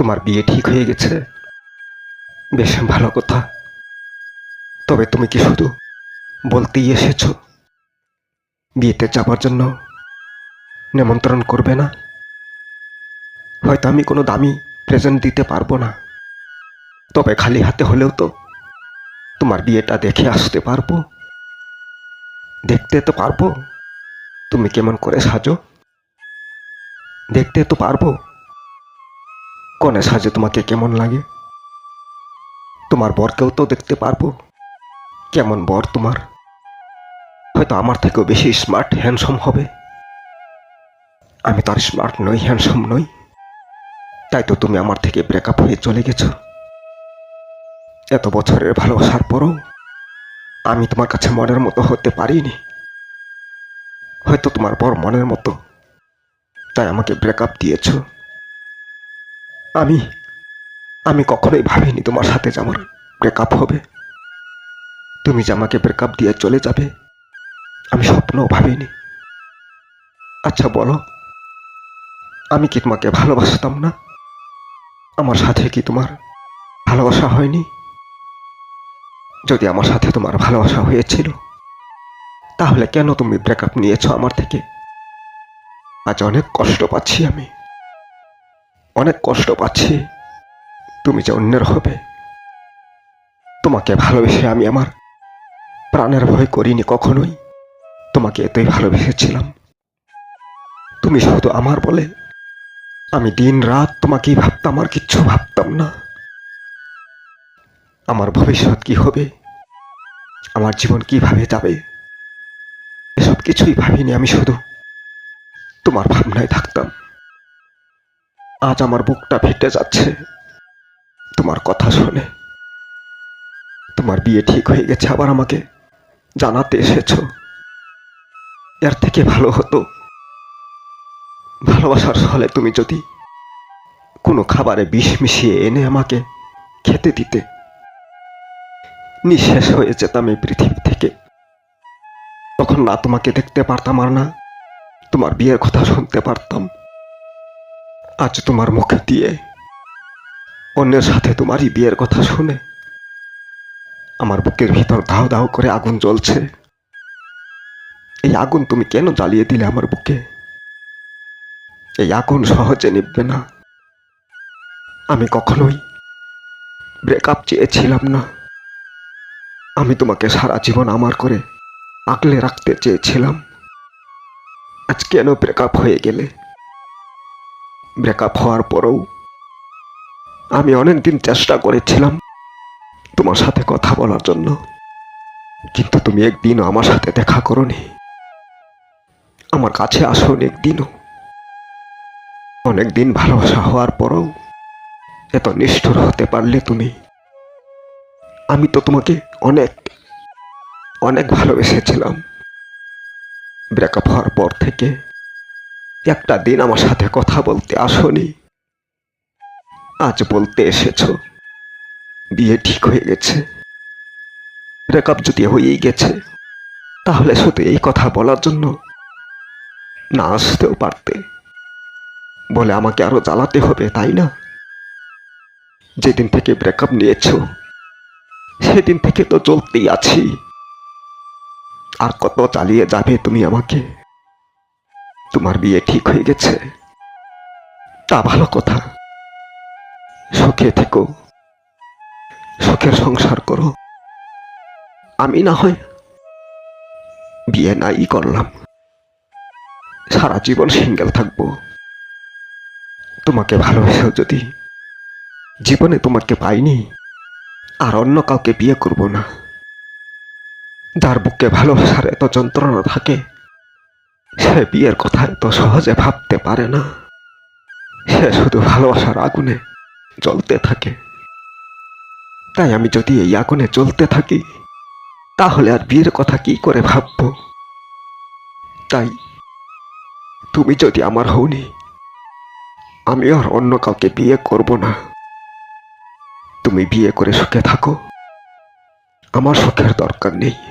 তোমার বিয়ে ঠিক হয়ে গেছে? বেশ, ভালো কথা। তবে তুমি কি শুধু বলতেই এসেছ? বিয়েতে যাবার জন্য নিমন্ত্রণ করবে না? হয়তো আমি কোনো দামি প্রেজেন্ট দিতে পারব না। তবে খালি হাতে হলেও তো তোমার বিয়েটা দেখে আসতে পারব। দেখতে তো পারব। তুমি কেমন করে সাজো? দেখতে তো পারব। কনে সাজে তোমাকে কেমন লাগে? তোমার বরকেও তো দেখতে পারব। কেমন বর তোমার? হয়তো আমার থেকেও বেশি স্মার্ট হ্যান্ডসম হবে। আমি তার স্মার্ট নই হ্যান্ডসম নই। তাই তো তুমি আমার থেকে ব্রেকআপ হয়ে চলে গেছো। এত বছরের ভালোবাসার পরও আমি তোমার কাছে মনের মতো হতে পারিনি। হয়তো তোমার বর মনের মতো। তাই আমাকে ব্রেকআপ দিয়েছ। আমি আমি কখনোই ভাবিনি তোমার সাথে যে আমার ব্রেকআপ হবে। তুমি যে আমাকে ব্রেকআপ দিয়ে চলে যাবে, আমি স্বপ্নও ভাবিনি। আচ্ছা বলো, আমি কি তোমাকে ভালোবাসতাম না? আমার সাথে কি তোমার ভালোবাসা হয়নি? যদি আমার সাথে তোমার ভালোবাসা হয়েছিল, তাহলে কেন তুমি ব্রেকআপ নিয়েছো আমার থেকে? আজ অনেক কষ্ট পাচ্ছি আমি। অনেক কষ্ট পাচ্ছি। তুমি যে অন্যের হবে। তোমাকে ভালোবেসে আমি আমার প্রাণের ভয় করিনি কখনোই। তোমাকে এতই ভালোবেসেছিলাম। তুমি শুধু আমার বলে আমি দিন রাত তোমাকেই ভাবতাম আর কিচ্ছু ভাবতাম না। আমার ভবিষ্যৎ কি হবে? আমার জীবন কীভাবে যাবে? এসব কিছুই ভাবিনি আমি শুধু। তোমার ভাবনায় থাকতাম। আজ আমার বুকটা ফেটে যাচ্ছে। তোমার কথা শুনে তোমার বিয়ে ঠিক হয়ে গেছে আবার আমাকে জানাতে এসেছ। এর থেকে ভালো হতো ভালোবাসার ফলে তুমি যদি কোনো খাবারে বিষ মিশিয়ে এনে আমাকে খেতে দিতে। নিঃশেষ হয়ে যেতাম এই পৃথিবী থেকে। তখন না তোমাকে দেখতে পারতাম আর না তোমার বিয়ের কথা শুনতে পারতাম। আজ তোমার মুখে দিয়ে অন্যের সাথে তোমারই বিয়ের কথা শুনে আমার বুকের ভিতর দাও দাও করে আগুন জ্বলছে। এই আগুন তুমি কেন জ্বালিয়ে দিলে আমার বুকে? এই আগুন সহজে নিববে না। আমি কখনোই ব্রেকআপ চেয়েছিলাম না। আমি তোমাকে সারা জীবন আমার করে আগলে রাখতে চেয়েছিলাম। আজ কেন ব্রেকআপ হয়ে গেলে? ব্রেকআপ হওয়ার পরেও আমি অনেকদিন চেষ্টা করেছিলাম তোমার সাথে কথা বলার জন্য। কিন্তু তুমি একদিনও আমার সাথে দেখা করনি। আমার কাছে আসোনি একদিনও। অনেকদিন ভালোবাসা হওয়ার পরেও এত নিষ্ঠুর হতে পারলে তুমি। আমি তো তোমাকে অনেক অনেক ভালোবেসেছিলাম। ব্রেকআপ হওয়ার পর থেকে একটা দিন আমার সাথে কথা বলতে আসনি। আজ বলতে এসেছ। বিয়ে ঠিক হয়ে গেছে। ব্রেকআপ যদি হয়েই গেছে, তাহলে শুধু এই কথা বলার জন্য না আসতেও পারতে। বলে আমাকে আরও জ্বালাতে হবে, তাই না? যেদিন থেকে ব্রেকআপ নিয়েছ, সেদিন থেকে তো চলতেই আছি। আর কত চালিয়ে যাবে তুমি আমাকে? তোমার বিয়ে ঠিক হয়ে গেছে। তা ভালো কথা। সুখে থেকো। সুখের সংসার করো। আমি না হয় বিয়ে নাই করলাম। সারা জীবন সিঙ্গেল থাকব। তোমাকে ভালোবেসেও যদি। জীবনে তোমাকে পাইনি, আর অন্য কাউকে বিয়ে করব না। যার বুকে ভালোবাসার এত যন্ত্রণা থাকে। সে বিয়ের কথা এত সহজে ভাবতে পারে না। সে শুধু ভালোবাসার আগুনে জ্বলতে থাকে। তাই আমি যদি এই আগুনে জ্বলতে থাকি, তাহলে আর বিয়ের কথা কি করে ভাববো? তাই তুমি যদি আমার হওনি, আমি আর অন্য কাউকে বিয়ে করব না। তুমি বিয়ে করে সুখে থাকো। আমার সুখের দরকার নেই।